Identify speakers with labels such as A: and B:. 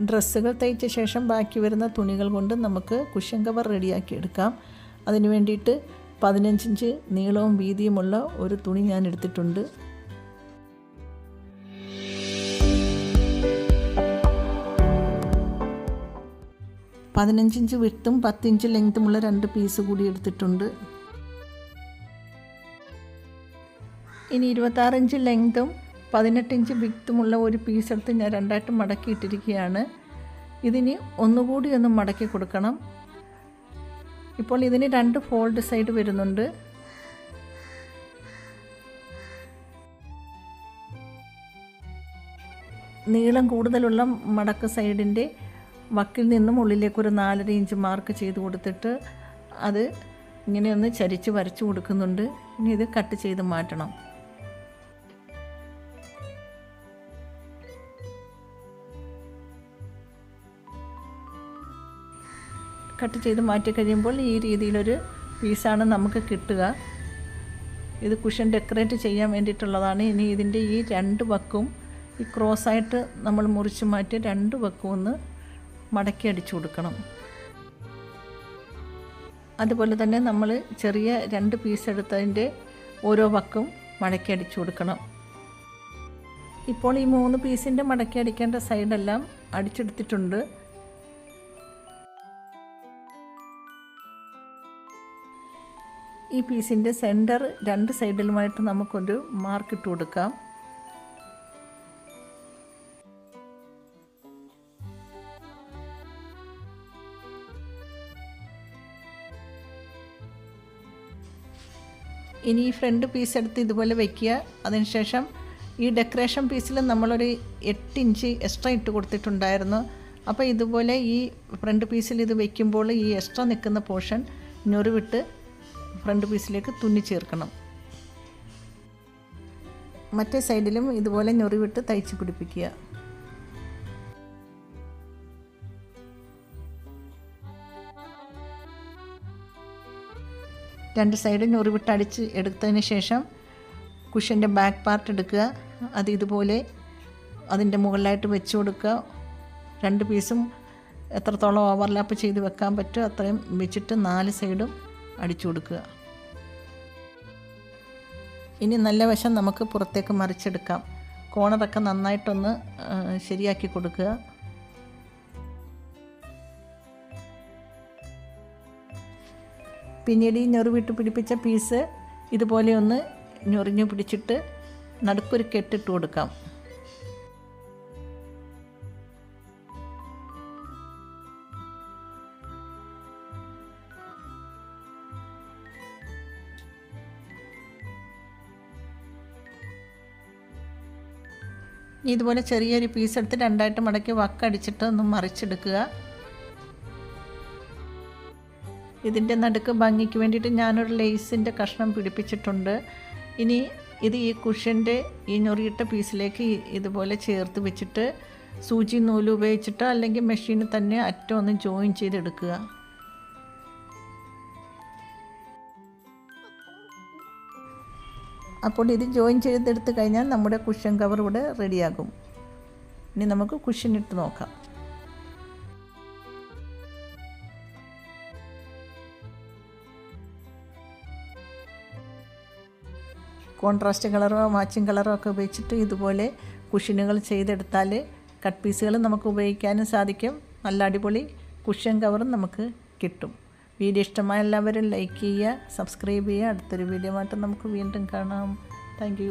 A: ഡ്രസ്സുകൾ തയ്ച്ച ശേഷം ബാക്കി വരുന്ന തുണികൾ കൊണ്ട് നമുക്ക് കുഷ്യൻ കവർ റെഡിയാക്കി എടുക്കാം. അതിന് വേണ്ടിയിട്ട് പതിനഞ്ചിഞ്ച് നീളവും വീതിയുമുള്ള ഒരു തുണി ഞാൻ എടുത്തിട്ടുണ്ട്. പതിനഞ്ചിഞ്ച് വിട്ടും പത്തിഞ്ച് ലെങ്ത്തുമുള്ള രണ്ട് പീസ് കൂടി എടുത്തിട്ടുണ്ട്. ഇനി ഇരുപത്താറിഞ്ച് ലെങ്തും പതിനെട്ട് ഇഞ്ച് വിത്തുമുള്ള ഒരു പീസ് എടുത്ത് ഞാൻ രണ്ടായിട്ട് മടക്കിയിട്ടിരിക്കുകയാണ് ഇതിന് ഒന്നുകൂടി ഒന്ന് മടക്കി കൊടുക്കണം. ഇപ്പോൾ ഇതിന് രണ്ട് ഫോൾഡ് സൈഡ് വരുന്നുണ്ട്. നീളം കൂടുതലുള്ള മടക്ക് സൈഡിന്റെ വക്കിൽ നിന്നും ഉള്ളിലേക്ക് ഒരു നാലര ഇഞ്ച് മാർക്ക് ചെയ്ത് കൊടുത്തിട്ട് അത് ഇങ്ങനെ ഒന്ന് ചരിച്ച് വരച്ച് കൊടുക്കുന്നുണ്ട്. ഇനി ഇത് കട്ട് ചെയ്ത് മാറ്റണം. കട്ട് ചെയ്ത് മാറ്റി കഴിയുമ്പോൾ ഈ രീതിയിലൊരു പീസാണ് നമുക്ക് കിട്ടുക. ഇത് കുഷൻ ഡെക്കറേറ്റ് ചെയ്യാൻ വേണ്ടിയിട്ടുള്ളതാണ്. ഇനി ഇതിന്റെ ഈ രണ്ട് വക്കും ഈ ക്രോസായിട്ട് നമ്മൾ മുറിച്ച് മാറ്റി രണ്ട് വക്കും ഒന്ന് മടക്കി അടിച്ചു കൊടുക്കണം. അതുപോലെ തന്നെ നമ്മൾ ചെറിയ രണ്ട് പീസ് എടുത്തതിന്റെ ഓരോ വക്കും മടക്കി അടിച്ചു കൊടുക്കണം. ഇപ്പോൾ ഈ മൂന്ന് പീസിന്റെ മടക്കി അടിക്കേണ്ട സൈഡെല്ലാം അടിച്ചെടുത്തിട്ടുണ്ട്. ഈ പീസിന്റെ സെന്റർ രണ്ട് സൈഡിലുമായിട്ട് നമുക്കൊരു മാർക്ക് ഇട്ട് കൊടുക്കാം. ഇനി ഈ ഫ്രണ്ട് പീസ് എടുത്ത് ഇതുപോലെ വയ്ക്കുക അതിനുശേഷം ഈ ഡെക്കറേഷൻ പീസിൽ നമ്മളൊരു എട്ട് ഇഞ്ച് എക്സ്ട്രാ ഇട്ട് കൊടുത്തിട്ടുണ്ടായിരുന്നു. അപ്പോൾ ഇതുപോലെ ഈ ഫ്രണ്ട് പീസിൽ ഇത് വയ്ക്കുമ്പോൾ ഈ എക്സ്ട്രാ നിൽക്കുന്ന പോർഷൻ ഞൊറിവിട്ട് ഫ്രണ്ട് പീസിലേക്ക് തുന്നി ചേർക്കണം. മറ്റേ സൈഡിലും ഇതുപോലെ ഞൊറിവിട്ട് തയ്ച്ച് പിടിപ്പിക്കുക. രണ്ട് സൈഡ് ഞൊറിവിട്ട് അടിച്ച് എടുത്തതിന് ശേഷം കുഷ്യന്റെ ബാക്ക് പാർട്ട് എടുക്കുക. അത് ഇതുപോലെ അതിന്റെ മുകളിലായിട്ട് വെച്ച് കൊടുക്കുക. രണ്ട് പീസും എത്രത്തോളം ഓവർലാപ്പ് ചെയ്ത് വെക്കാൻ പറ്റുമോ അത്രയും വെച്ചിട്ട് നാല് സൈഡും അടിച്ചു കൊടുക്കുക. ഇനി നല്ല വശം നമുക്ക് പുറത്തേക്ക് മറിച്ചെടുക്കാം. കോണറൊക്കെ നന്നായിട്ടൊന്ന് ശരിയാക്കി കൊടുക്കുക. പിന്നീട് ഈ ഞൊറിവിട്ട് പിടിപ്പിച്ച പീസ് ഇതുപോലെ ഒന്ന് ഞൊറിഞ്ഞു പിടിച്ചിട്ട് നടുക്കൊരു കെട്ടിട്ട് കൊടുക്കാം. ഇതുപോലെ ചെറിയൊരു പീസ് എടുത്ത് രണ്ടായിട്ട് മടക്കി വക്കടിച്ചിട്ട് ഒന്ന് മറിച്ചെടുക്കുക. ഇതിന്റെ നടുക്ക് ഭംഗിക്ക് വേണ്ടിയിട്ട് ഞാനൊരു ലേസിന്റെ കഷ്ണം പിടിപ്പിച്ചിട്ടുണ്ട്. ഇനി ഇത് ഈ കുഷ്യന്റെ ഈ ഞൊറിയിട്ട പീസിലേക്ക് ഇതുപോലെ ചേർത്ത് വെച്ചിട്ട് സൂചി നൂൽ ഉപയോഗിച്ചിട്ടോ അല്ലെങ്കിൽ മെഷീനിൽ തന്നെ അറ്റം ഒന്ന് ജോയിൻ ചെയ്തെടുക്കുക. അപ്പോൾ ഇത് ജോയിൻ ചെയ്തെടുത്ത് കഴിഞ്ഞാൽ നമ്മുടെ കുഷ്യൻ കവർ ഇവിടെ റെഡിയാകും ഇനി നമുക്ക് കുഷ്യൻ ഇട്ട് നോക്കാം. കോൺട്രാസ്റ്റ് കളറോ മാച്ചിങ് കളറോ ഒക്കെ ഉപയോഗിച്ചിട്ട് ഇതുപോലെ കുഷ്യനുകൾ ചെയ്തെടുത്താൽ കട്ട് പീസുകൾ നമുക്ക് ഉപയോഗിക്കാനും സാധിക്കും. നല്ല അടിപൊളി കുഷ്യൻ കവറും നമുക്ക് കിട്ടും. വീഡിയോ ഇഷ്ടമായ എല്ലാവരും ലൈക്ക് ചെയ്യുക സബ്സ്ക്രൈബ് ചെയ്യുക. അടുത്തൊരു വീഡിയോ ആയിട്ട് നമുക്ക് വീണ്ടും കാണാം. താങ്ക്